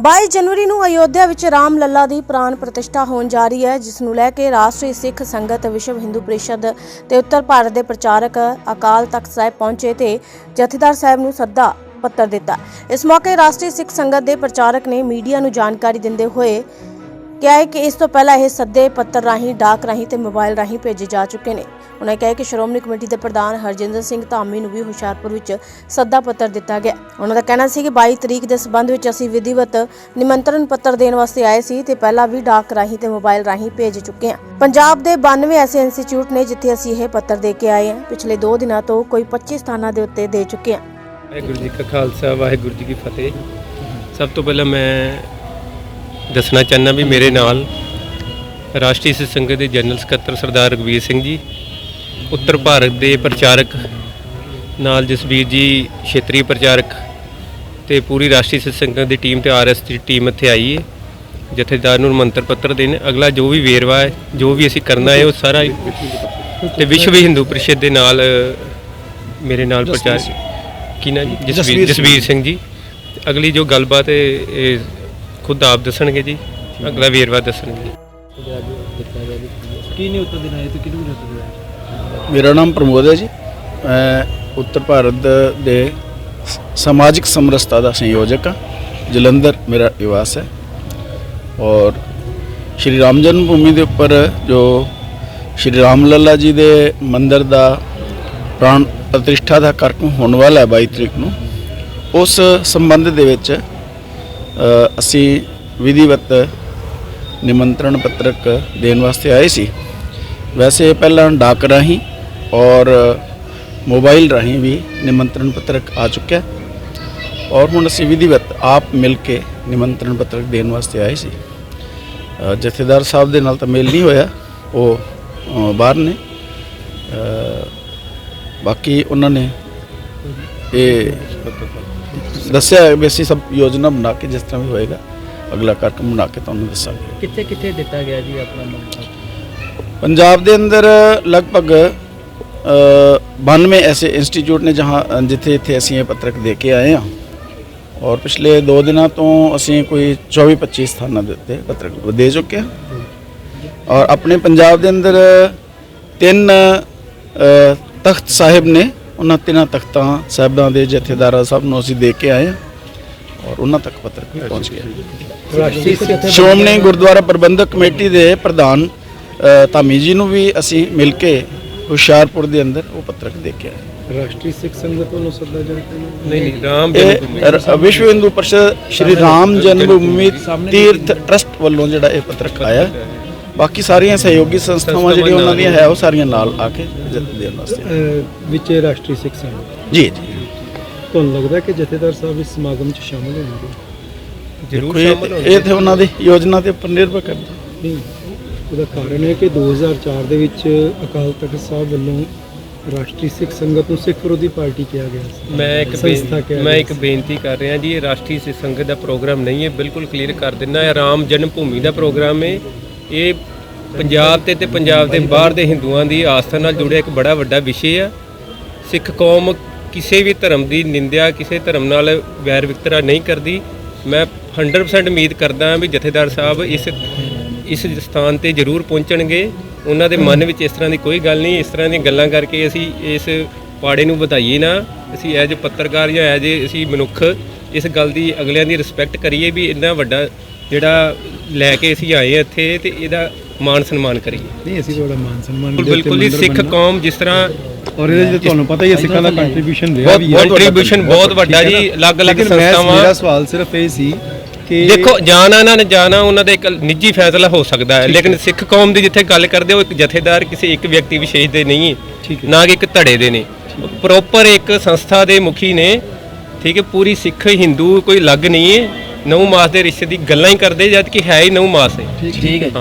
22 ਜਨਵਰੀ ਨੂੰ ਅਯੋਧਿਆ ਵਿੱਚ ਰਾਮ ਲੱਲਾ ਦੀ ਪ੍ਰਾਣ ਪ੍ਰਤਿਸ਼ਠਾ ਹੋਣ ਜਾ ਰਹੀ ਹੈ, ਜਿਸ ਨੂੰ ਲੈ ਕੇ ਰਾਸ਼ਟਰੀ ਸਿੱਖ ਸੰਗਤ ਵਿਸ਼ਵ ਹਿੰਦੂ ਪਰਿਸ਼ਦ ਤੇ ਉੱਤਰ ਭਾਰਤ ਦੇ ਪ੍ਰਚਾਰਕ ਅਕਾਲ ਤਖਤ ਸਾਹਿਬ ਪਹੁੰਚੇ ਤੇ ਜਥੇਦਾਰ ਸਾਹਿਬ ਨੂੰ ਸੱਦਾ ਪੱਤਰ ਦਿੱਤਾ। ਇਸ ਮੌਕੇ ਰਾਸ਼ਟਰੀ ਸਿੱਖ ਸੰਗਤ ਦੇ ਪ੍ਰਚਾਰਕ ਨੇ ਮੀਡੀਆ ਨੂੰ ਜਾਣਕਾਰੀ ਦਿੰਦੇ ਹੋਏ ਕਿਹਾ ਹੈ ਕਿ ਇਸ ਤੋਂ ਪਹਿਲਾਂ ਇਹ ਸੱਦੇ ਪੱਤਰ ਰਾਹੀਂ, ਡਾਕ ਰਾਹੀਂ ਤੇ ਮੋਬਾਈਲ ਰਾਹੀਂ ਭੇਜੇ ਜਾ ਚੁੱਕੇ ਨੇ। ਉਹਨਾਂ ਕਿਹਾ ਕਿ ਸ਼੍ਰੋਮਣੀ ਕਮੇਟੀ ਦੇ ਪ੍ਰਧਾਨ ਹਰਜਿੰਦਰ ਸਿੰਘ ਧਾਮੀ ਨੂੰ ਵੀ ਹੁਸ਼ਿਆਰਪੁਰ ਵਿੱਚ ਸੱਦਾ ਪੱਤਰ ਦਿੱਤਾ ਗਿਆ। ਉਹਨਾਂ ਦਾ ਕਹਿਣਾ ਸੀ ਕਿ 22 ਤਰੀਕ ਦੇ ਸਬੰਧ ਵਿੱਚ ਅਸੀਂ ਵਿਧੀਵਤ ਨਿਮੰਤਰਣ ਪੱਤਰ ਦੇਣ ਵਾਸਤੇ ਆਏ ਸੀ ਤੇ ਪਹਿਲਾਂ ਵੀ ਡਾਕ ਰਾਹੀਂ ਤੇ ਮੋਬਾਈਲ ਰਾਹੀਂ ਭੇਜ ਚੁੱਕੇ ਹਾਂ। ਪੰਜਾਬ ਦੇ 92 ਐਸੇ ਇੰਸਟੀਚਿਊਟ ਨੇ ਜਿੱਥੇ ਅਸੀਂ ਇਹ ਪੱਤਰ ਦੇ ਕੇ ਆਏ ਹਾਂ। ਪਿਛਲੇ 2 ਦਿਨਾਂ ਤੋਂ ਕੋਈ 25 ਸਥਾਨਾਂ ਦੇ ਉੱਤੇ ਦੇ ਚੁੱਕੇ ਹਾਂ। ਵਾਹਿਗੁਰੂ ਜੀ ਕਾ ਖਾਲਸਾ, ਵਾਹਿਗੁਰੂ ਜੀ ਕੀ ਫਤਿਹ। ਸਭ ਤੋਂ ਪਹਿਲਾਂ ਮੈਂ ਦੱਸਣਾ ਚਾਹੁੰਦਾ ਵੀ ਮੇਰੇ ਨਾਲ ਰਾਸ਼ਟਰੀ ਸਿੱਖ ਸੰਗਤ ਦੇ ਜਨਰਲ ਸਕੱਤਰ ਸਰਦਾਰ ਰਗਵੀਰ ਸਿੰਘ ਜੀ ਉੱਤਰ ਭਾਰਤ ਦੇ ਪ੍ਰਚਾਰਕ ਨਾਲ ਜਸਵੀਰ ਜੀ ਖੇਤਰੀ ਪ੍ਰਚਾਰਕ ਤੇ ਪੂਰੀ ਰਾਸ਼ਟਰੀ ਸਿੱਖ ਸੰਗਤ ਦੀ ਟੀਮ ਤੇ ਆਰਐਸ ਦੀ ਟੀਮ ਇੱਥੇ ਆਈ ਹੈ ਜਥੇਦਾਰ ਨੂੰ ਮੰਤਰ ਪੱਤਰ ਦੇਣ। ਅਗਲਾ ਜੋ ਵੀ ਵੇਰਵਾ ਹੈ ਜੋ ਵੀ ਅਸੀਂ ਕਰਨਾ ਹੈ ਉਹ ਸਾਰਾ ਤੇ ਵਿਸ਼ਵ ਹਿੰਦੂ ਪ੍ਰੀਸ਼ਦ ਦੇ ਨਾਲ ਮੇਰੇ ਨਾਲ ਪ੍ਰਚਾਰ ਕੀ ਨਾ ਜਸਵੀਰ ਜਸਵੀਰ ਸਿੰਘ ਜੀ। ਅਗਲੀ ਜੋ ਗੱਲਬਾਤ ਹੈ ਇਹ ਖੁਦ ਆਪ ਦੱਸਣਗੇ ਜੀ। ਅਗਲਾ ਵੇਰਵਾ ਦੱਸਣਗੇ। ਕੀ ਨਹੀਂ ਉੱਤਰ ਦੇਣਾ ਇਹ ਤੇ ਕਿਹਨੂੰ ਉੱਤਰ ਦੇਣਾ ਮੇਰਾ ਨਾਮ ਪ੍ਰਮੋਦ ਹੈ ਜੀ। ਮੈਂ ਉੱਤਰ ਭਾਰਤ ਦੇ ਸਮਾਜਿਕ ਸਮਰਸਤਾ ਦਾ ਸੰਯੋਜਕ ਹਾਂ। ਜਲੰਧਰ ਮੇਰਾ ਨਿਵਾਸ ਹੈ। ਔਰ ਸ਼੍ਰੀ ਰਾਮ ਜਨਮ ਭੂਮੀ ਦੇ ਉੱਪਰ ਜੋ ਸ਼੍ਰੀ ਰਾਮ ਲੱਲਾ ਜੀ ਦੇ ਮੰਦਿਰ ਦਾ ਪ੍ਰਾਣ ਪ੍ਰਤਿਸ਼ਠਾ ਦਾ ਕਾਰਜਕ੍ਰਮ ਹੋਣ ਵਾਲਾ ਹੈ 22 ਤਰੀਕ ਨੂੰ ਉਸ ਸੰਬੰਧ ਦੇ ਵਿੱਚ ਅਸੀਂ ਵਿਧੀਵਤ ਨਿਮੰਤਰਣ ਪੱਤਰਕ ਦੇਣ ਵਾਸਤੇ ਆਏ ਸੀ। ਵੈਸੇ ਪਹਿਲਾਂ ਡਾਕ ਰਾਹੀਂ ਔਰ ਮੋਬਾਈਲ ਰਾਹੀਂ ਵੀ ਨਿਮੰਤਰਣ ਪੱਤਰਕ ਆ ਚੁੱਕਿਆ। ਔਰ ਹੁਣ ਅਸੀਂ ਵਿਧੀਵਤ ਆਪ ਮਿਲ ਕੇ ਨਿਮੰਤਰਣ ਪੱਤਰਕ ਦੇਣ ਵਾਸਤੇ ਆਏ ਸੀ। ਜਥੇਦਾਰ ਸਾਹਿਬ ਦੇ ਨਾਲ ਤਾਂ ਮੇਲ ਨਹੀਂ ਹੋਇਆ, ਉਹ ਬਾਹਰ ਨੇ। ਬਾਕੀ ਉਹਨਾਂ ਨੇ ਇਹ दस सब योजना बना के जिस तरह भी होगा अगला कार्यक्रम बना के तो तुम दसा कि पंजाब के अंदर लगभग बानवे ऐसे इंस्टीट्यूट ने जहाँ जिथे इतने असं पत्रक दे के आए हाँ। और पिछले दो दिन तो असी कोई चौबी पच्ची स्थाना देते पत्रक दे चुके हैं। और अपने पंजाब के अंदर तीन तख्त साहिब ने ਉਹਨਾਂ ਤਿੰਨਾਂ ਤਖਤਾਂ ਸਾਹਿਬਾਂ ਦੇ ਜਥੇਦਾਰਾਂ ਸਭ ਨੂੰ ਅਸੀਂ ਦੇ ਕੇ ਆਏ ਹਾਂ ਔਰ ਉਹਨਾਂ ਤੱਕ ਪੱਤਰਕ ਵੀ ਪਹੁੰਚ ਗਿਆ। ਰਾਸ਼ਟਰੀ ਸਿੱਖ ਸ਼੍ਰੋਮਣੀ ਗੁਰਦੁਆਰਾ ਪ੍ਰਬੰਧਕ ਕਮੇਟੀ ਦੇ ਪ੍ਰਧਾਨ ਧਾਮੀ ਜੀ ਨੂੰ ਵੀ ਅਸੀਂ ਮਿਲ ਕੇ ਹੁਸ਼ਿਆਰਪੁਰ ਦੇ ਅੰਦਰ ਉਹ ਪੱਤਰਕ ਦੇ ਕੇ ਆਏ। ਰਾਸ਼ਟਰੀ ਸਿੱਖ ਸੰਗਤ ਵੱਲੋਂ ਸੱਦਾ ਨਹੀਂ ਨਹੀਂ ਰਾਮ ਜਨਮ ਵਿਸ਼ਵ ਹਿੰਦੂ ਪਰਿਸ਼ਦ ਸ਼੍ਰੀ ਰਾਮ ਜਨਮ ਭੂਮੀ ਤੀਰਥ ਟਰਸਟ ਵੱਲੋਂ ਜਿਹੜਾ ਇਹ ਪੱਤਰਕ ਆਇਆ। ਹੈ। ਬਾਕੀ ਸਾਰੀਆਂ ਸਹਿਯੋਗੀ ਸੰਸਥਾਵਾਂ ਜਿਹੜੀਆਂ ਉਹਨਾਂ ਦੀਆਂ ਹੈ ਉਹ ਸਾਰੀਆਂ ਨਾਲ ਆ ਕੇ ਜਿੱਤ ਦੇਣ ਵਾਸਤੇ। ਵਿੱਚ ਰਾਸ਼ਟਰੀ ਸਿੱਖ ਸੰਗਤ ਜੀ ਜੀ। ਤੁਹਾਨੂੰ ਲੱਗਦਾ ਕਿ ਜਥੇਦਾਰ ਸਾਹਿਬ ਇਸ ਸਮਾਗਮ 'ਚ ਸ਼ਾਮਲ ਹੋਣਗੇ? ਜ਼ਰੂਰ ਸ਼ਾਮਲ ਹੋਣਗੇ। ਇਹ ਤੇ ਉਹਨਾਂ ਦੀ ਯੋਜਨਾ ਦੇ ਉੱਪਰ ਨਿਰਭਰ ਕਰਦਾ। ਨਹੀਂ ਉਹਦਾ ਕਾਰਨ ਹੈ ਕਿ 2004 ਦੇ ਵਿੱਚ ਅਕਾਲ ਤਖਤ ਸਾਹਿਬ ਵੱਲੋਂ ਰਾਸ਼ਟਰੀ ਸਿੱਖ ਸੰਗਤ ਨੂੰ ਸਿੱਖ ਵਿਰੋਧੀ ਪਾਰਟੀ ਕਿਹਾ ਗਿਆ ਸੀ। ਮੈਂ ਇੱਕ ਸੰਸਥਾ ਕਿਹਾ ਮੈਂ ਇੱਕ ਬੇਨਤੀ ਕਰ ਰਿਹਾ ਜੀ ਇਹ ਰਾਸ਼ਟਰੀ ਸਿੱਖ ਸੰਗਤ ਦਾ ਪ੍ਰੋਗਰਾਮ ਨਹੀਂ ਹੈ ਬਿਲਕੁਲ ਕਲੀਅਰ ਕਰ ਦਿੰਦਾ ਹੈ। ਰਾਮ ਜਨਮ ਭੂਮੀ ਦਾ ਪ੍ਰੋਗਰਾਮ ਹੈ। ਇਹ ਪੰਜਾਬ ਤੇ ਤੇ ਪੰਜਾਬ ਦੇ ਬਾਹਰ ਦੇ ਹਿੰਦੂਆਂ ਦੀ ਆਸਥਾ ਨਾਲ ਜੁੜਿਆ ਇੱਕ ਬੜਾ ਵੱਡਾ ਵਿਸ਼ੇ ਆ। ਸਿੱਖ ਕੌਮ ਕਿਸੇ ਵੀ ਧਰਮ ਦੀ ਨਿੰਦਿਆ, ਕਿਸੇ ਧਰਮ ਨਾਲ ਵੈਰ ਵਿਤਕਰਾ ਨਹੀਂ ਕਰਦੀ। ਮੈਂ 100% ਉਮੀਦ ਕਰਦਾ ਵੀ ਜਥੇਦਾਰ ਸਾਹਿਬ ਇਸ ਇਸ ਸਥਾਨ ਤੇ ਜ਼ਰੂਰ ਪਹੁੰਚਣਗੇ। ਉਹਨਾਂ ਦੇ ਮਨ ਵਿੱਚ ਇਸ ਤਰ੍ਹਾਂ ਦੀ ਕੋਈ ਗੱਲ ਨਹੀਂ, ਇਸ ਤਰ੍ਹਾਂ ਦੀਆਂ ਗੱਲਾਂ ਕਰਕੇ ਅਸੀਂ ਇਸ ਪਾੜੇ ਨੂੰ ਵਧਾਈਏ ਨਾ। ਅਸੀਂ ਐਜ ਪੱਤਰਕਾਰ ਜਾਂ ਐਜ ਅਸੀਂ ਮਨੁੱਖ ਇਸ ਗੱਲ ਦੀ ਅਗਲਿਆਂ ਦੀ ਰਿਸਪੈਕਟ ਕਰੀਏ ਵੀ ਇੰਨਾ ਵੱਡਾ ਜਿਹੜਾ ਲੈ ਕੇ ਅਸੀਂ ਆਏ ਹਾਂ ਇੱਥੇ ਤੇ ਇਹਦਾ ਮਾਣ ਸਨਮਾਨ ਕਰੀਏ। ਨਹੀਂ ਅਸੀਂ ਤੁਹਾਡਾ ਮਾਨ ਸਨਮਾਨ ਬਿਲਕੁਲ ਬਿਲਕੁਲ ਜੀ ਸਿੱਖ ਕੌਮ ਜਿਸ ਤਰ੍ਹਾਂ ਔਰ ਇਹਦੇ 'ਚ ਤੁਹਾਨੂੰ ਪਤਾ ਹੀ ਹੈ ਸਿੱਖਾਂ ਦਾ ਕੰਟਰੀਬਿਊਸ਼ਨ ਰਿਹਾ ਵੀ ਹੈ ਕੰਟਰੀਬਿਊਸ਼ਨ ਬਹੁਤ ਵੱਡਾ ਜੀ ਅਲੱਗ-ਅਲੱਗ ਸੰਸਥਾਵਾਂ ਮੇਰਾ ਸਵਾਲ ਸਿਰਫ ਇਹ ਸੀ ਕਿ ਦੇਖੋ ਜਾਣਾ ਨਾ ਜਾਣਾ ਉਹਨਾਂ ਦਾ ਇੱਕ ਨਿੱਜੀ ਫੈਸਲਾ ਹੋ ਸਕਦਾ ਹੈ ਲੇਕਿਨ ਸਿੱਖ ਕੌਮ ਦੀ ਜਿੱਥੇ ਗੱਲ ਕਰਦੇ ਹੋ ਇੱਕ ਜਥੇਦਾਰ ਕਿਸੇ ਇੱਕ ਵਿਅਕਤੀ ਵਿਸ਼ੇਸ਼ ਦੇ ਨਹੀਂ ਨਾ ਕਿ ਇੱਕ ਧੜੇ ਦੇ ਨੇ। ਪ੍ਰੋਪਰ ਇੱਕ ਸੰਸਥਾ ਦੇ ਮੁਖੀ ਨੇ ਠੀਕ ਹੈ ਪੂਰੀ ਸਿੱਖ ਹਿੰਦੂ ਕੋਈ ਅਲੱਗ ਨਹੀਂ ਹੈ ਨੌ ਮਾਸ ਦੇ ਰਿਸ਼ਤੇ ਦੀ ਗੱਲਾਂ ਹੀ ਕਰਦੇ ਜਦ ਕਿ ਹੈ ਹੀ ਨੌ ਮਾਸ ਹੈ ਠੀਕ ਹੈ।